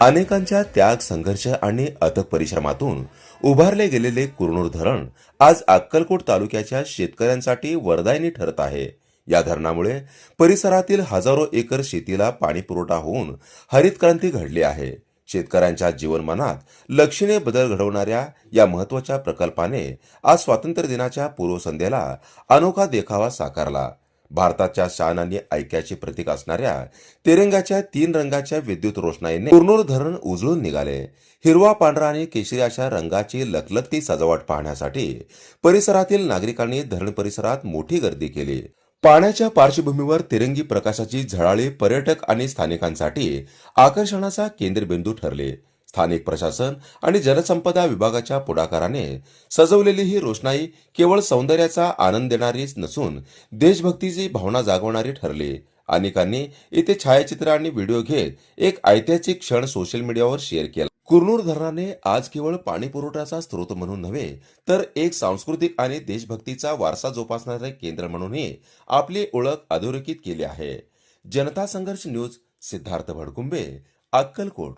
अनेकांच्या त्याग संघर्ष आणि अथक परिश्रमातून उभारले गेलेले कुरणूर धरण आज अक्कलकोट तालुक्याच्या शेतकऱ्यांसाठी वरदायनी ठरत आहे. या धरणामुळे परिसरातील हजारो एकर शेतीला पाणी पुरवठा होऊन हरित क्रांती घडली आहे. शेतकऱ्यांच्या जीवनमानात लक्षणीय बदल घडवणाऱ्या या महत्त्वाच्या प्रकल्पाने आज स्वातंत्र्य दिनाच्या पूर्वसंध्येला अनोखा देखावा साकारला. भारताच्या शान आणि ऐक्याचे प्रतीक असणाऱ्या तिरंगाच्या तीन रंगाच्या विद्युत रोषणाईने कुरनूर धरण उजळून निघाले. हिरवा पांढरा आणि केशरी अशा रंगाची लखलखती सजावट पाहण्यासाठी परिसरातील नागरिकांनी धरण परिसरात मोठी गर्दी केली. पाण्याच्या पार्श्वभूमीवर तिरंगी प्रकाशाची झळाळी पर्यटक आणि स्थानिकांसाठी आकर्षणाचा केंद्रबिंदू ठरले. स्थानिक प्रशासन आणि जलसंपदा विभागाच्या पुढाकाराने सजवलेली ही रोषणाई केवळ सौंदर्याचा आनंद देणारीच नसून देशभक्तीची भावना जागवणारी ठरली. अनेकांनी इथे छायाचित्र आणि व्हिडिओ घेत एक ऐतिहासिक क्षण सोशल मीडियावर शेअर केला. कुरनूर धरणाने आज केवळ पाणी पुरवठ्याचा स्रोत म्हणून नव्हे तर एक सांस्कृतिक आणि देशभक्तीचा वारसा जोपासणारे केंद्र म्हणूनही आपली ओळख अधोरेखित केली आहे. जनता संघर्ष न्यूज सिद्धार्थ भडकुंबे अक्कलकोट.